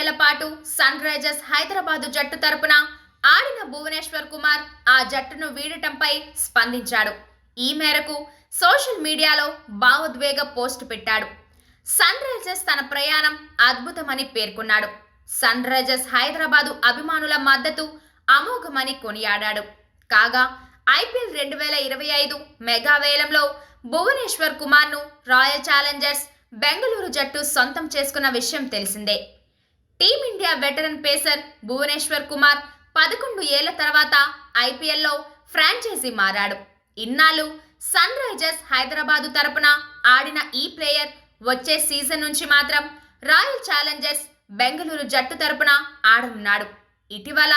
ఏళ్ళ పాటు sun Risers Hyderabad జట్టు తరపున ఆడిన భువనేశ్వర్ కుమార్ ఆ జట్టును వీడటంపై స్పందించాడు. ఈ మేరకు సోషల్ మీడియాలో భావోద్వేగ పోస్ట్ పెట్టాడు. సన్ రైజర్స్ తన ప్రయాణం అద్భుతమని పేర్కొన్నాడు. సన్ రైజర్స్ హైదరాబాదు అభిమానుల మద్దతు అమోఘమని కొనియాడాడు. కాగా ఐపీఎల్ రెండు వేల ఇరవై ఐదు మెగా వేలంలో భువనేశ్వర్ కుమార్ను రాయల్ ఛాలెంజర్స్ బెంగళూరు జట్టు సొంతం చేసుకున్న విషయం తెలిసిందే. Team India veteran pacer Bhuvneshwar Kumar పదకొండు ఏళ్ళ తర్వాత ఐపీఎల్లో ఫ్రాంచైజీ మారాడు. ఇన్నాళ్ళు సన్ రైజర్స్ హైదరాబాదు తరపున ఆడిన ఈ ప్లేయర్ వచ్చే సీజన్ నుంచి మాత్రం రాయల్ ఛాలెంజర్స్ బెంగళూరు జట్టు తరపున ఆడనున్నాడు. ఇటీవల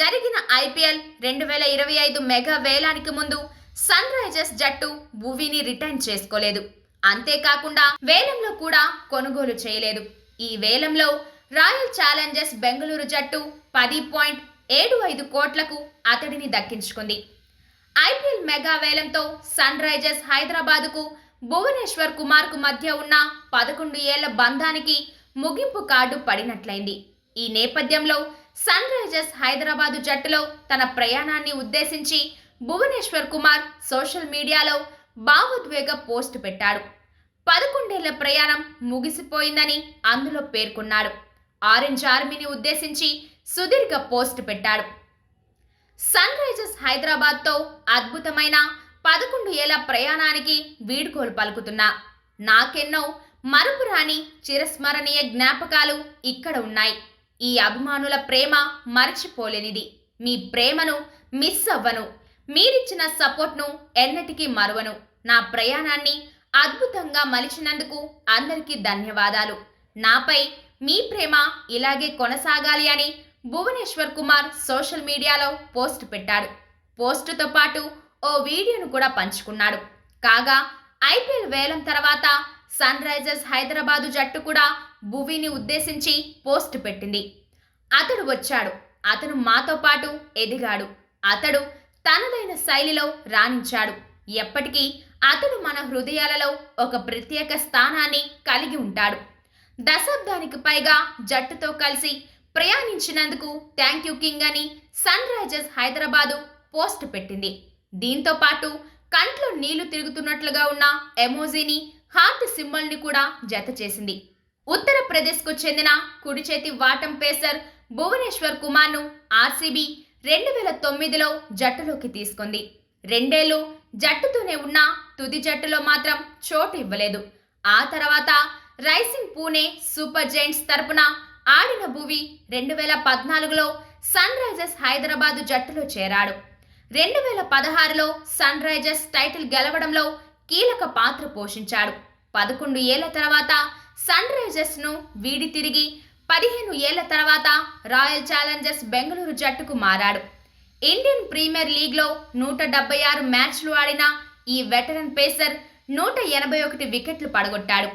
జరిగిన ఐపీఎల్ రెండు వేల ఇరవై ఐదు మెగా వేలానికి ముందు సన్ రైజర్స్ జట్టు భువిని రిటర్న్ చేసుకోలేదు. అంతేకాకుండా వేలంలో కూడా కొనుగోలు చేయలేదు. ఈ వేలంలో రాయల్ ఛాలెంజర్స్ బెంగళూరు జట్టు పది పాయింట్ ఏడు ఐదు కోట్లకు అతడిని దక్కించుకుంది. ఐపీఎల్ మెగా వేలంతో సన్ రైజర్స్ హైదరాబాదుకు భువనేశ్వర్ కుమార్కు మధ్య ఉన్న పదకొండు ఏళ్ళ బంధానికి ముగింపు కార్డు పడినట్లయింది. ఈ నేపథ్యంలో సన్ రైజర్స్ హైదరాబాదు జట్టులో తన ప్రయాణాన్ని ఉద్దేశించి భువనేశ్వర్ కుమార్ సోషల్ మీడియాలో భావోద్వేగ పోస్ట్ పెట్టాడు. పదకొండేళ్ళ ప్రయాణం ముగిసిపోయిందని అందులో పేర్కొన్నాడు ఆరెంజ్ ఆర్మీని ఉద్దేశించి సుదీర్ఘ పోస్ట్ పెట్టాడు. సన్ రైజర్స్ హైదరాబాద్తో అద్భుతమైన పదకొండు ఏళ్ళ ప్రయాణానికి వీడ్కోలు పలుకుతున్నా. నాకెన్నో మరపురాని చిరస్మరణీయ జ్ఞాపకాలు ఇక్కడ ఉన్నాయి. ఈ అభిమానుల ప్రేమ మరచిపోలేనిది. మీ ప్రేమను మిస్ అవ్వను. మీరిచ్చిన సపోర్ట్ను ఎన్నటికీ మరువను. నా ప్రయాణాన్ని అద్భుతంగా మలిచినందుకు అందరికీ ధన్యవాదాలు. నాపై మీ ప్రేమ ఇలాగే కొనసాగాలి అని భువనేశ్వర్ కుమార్ సోషల్ మీడియాలో పోస్ట్ పెట్టాడు. పోస్టుతో పాటు ఓ వీడియోను కూడా పంచుకున్నాడు. కాగా ఐపీఎల్ వేలం తర్వాత సన్ రైజర్స్ హైదరాబాదు జట్టు కూడా భువిని ఉద్దేశించి పోస్ట్ పెట్టింది. అతడు వచ్చాడు. అతను మాతో పాటు ఎదిగాడు. అతడు తనదైన శైలిలో రాణించాడు. ఎప్పటికీ అతడు మన హృదయాలలో ఒక ప్రత్యేక స్థానాన్ని కలిగి ఉంటాడు. దశాబ్దానికి పైగా జట్టుతో కలిసి ప్రయాణించినందుకు థ్యాంక్ యూ కింగ్ అని సన్ రైజర్స్ హైదరాబాదు పోస్ట్ పెట్టింది. దీంతో పాటు కంట్లో నీళ్ళు తిరుగుతున్నట్లుగా ఉన్న ఎమోజీని హార్ట్ సింబల్ని కూడా జత చేసింది. ఉత్తరప్రదేశ్కు చెందిన కుడి చేతి వాటం పేసర్ భువనేశ్వర్ కుమార్ను ఆర్సీబీ రెండు వేల తొమ్మిదిలో జట్టులోకి తీసుకుంది. రెండేళ్ళు జట్టుతోనే ఉన్న తుది జట్టులో మాత్రం చోటు ఇవ్వలేదు. ఆ తర్వాత రైసింగ్ పూణే సూపర్ జైంట్స్ తరపున ఆడిన భువి రెండు వేల పద్నాలుగులో సన్ రైజర్స్ హైదరాబాదు జట్టులో చేరాడు. రెండు వేల పదహారులో సన్ రైజర్స్ టైటిల్ గెలవడంలో కీలక పాత్ర పోషించాడు. పదకొండు ఏళ్ళ తర్వాత సన్ రైజర్స్ను వీడి తిరిగి పదిహేను ఏళ్ళ తర్వాత రాయల్ ఛాలెంజర్స్ బెంగళూరు జట్టుకు మారాడు. ఇండియన్ ప్రీమియర్ లీగ్లో నూట డెబ్బై ఆరు మ్యాచ్లు ఆడిన ఈ వెటరన్ పేసర్ నూట ఎనభై ఒకటి వికెట్లు పడగొట్టాడు.